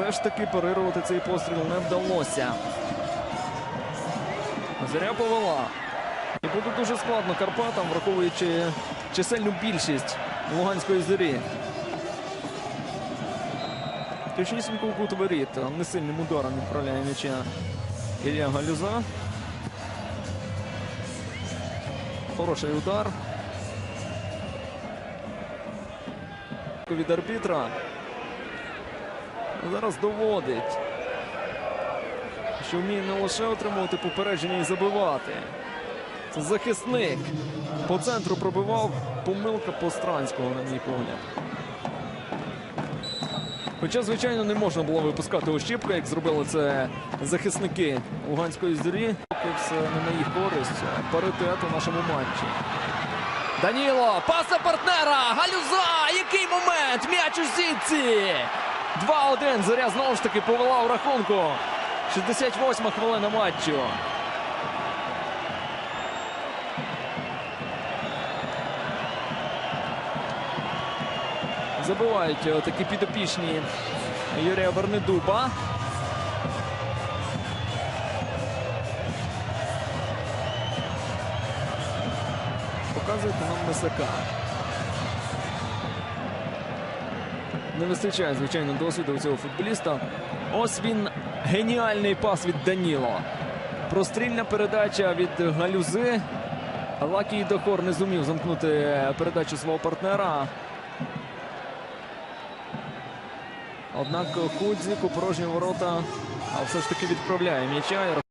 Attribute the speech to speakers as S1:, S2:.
S1: все ж таки парирувати цей постріл не вдалося. Зоря повела. І буде дуже складно Карпатам, враховуючи чисельну більшість Луганської зорі. Точнісінько у кут воріт. Несильним ударом відправляє м'яча Ілля Галюза. Хороший удар. Від арбітра. Зараз доводить, що вміє не лише отримувати попередження і забивати. Це захисник. По центру пробивав помилка Постранського, на мій погляд. Хоча, звичайно, не можна було випускати ощіпка, як зробили це захисники Луганської зорі. Поки все не на їх користь. Паритет у нашому матчі. Даніло, паса партнера! Галюза! Який момент! М'яч у сітці! 2-1. Зоря знову ж таки повела у рахунку. 68 хвилина матчу. Забивають е, такі підопічні Юрія Вернедуба. Показують нам Месака. Не вистачає, звичайно, досвіду у цього футболіста. Ось він геніальний пас від Даніло. Прострільна передача від Галюзи. Лакій Дохор не зумів замкнути передачу свого партнера. Однак Кудзік у порожні ворота все ж таки відправляє м'яча.